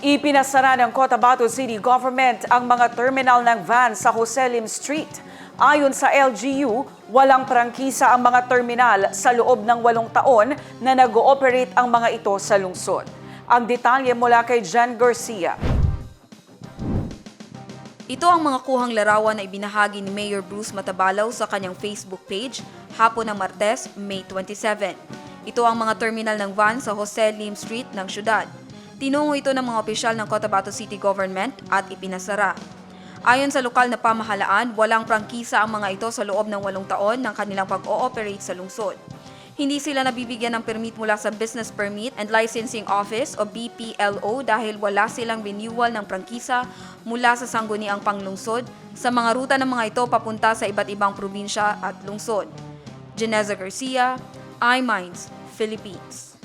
Ipinasara ng Cotabato City Government ang mga terminal ng van sa Jose Lim Street. Ayon sa LGU, walang prangkisa ang mga terminal sa loob ng walong taon na nag-ooperate ang mga ito sa lungsod. Ang detalye mula kay Jan Garcia. Ito ang mga kuhang larawan na ibinahagi ni Mayor Bruce Matabalaw sa kanyang Facebook page hapon ng Martes, May 27. Ito ang mga terminal ng van sa Jose Lim Street ng syudad. Tinungo ito ng mga opisyal ng Cotabato City Government at ipinasara. Ayon sa lokal na pamahalaan, walang prangkisa ang mga ito sa loob ng walong taon ng kanilang pag-ooperate sa lungsod. Hindi sila nabibigyan ng permit mula sa Business Permit and Licensing Office o BPLO dahil wala silang renewal ng prangkisa mula sa sangguniang panglungsod sa mga ruta ng mga ito papunta sa iba't ibang probinsya at lungsod. Geneza Garcia, iMinds, Philippines.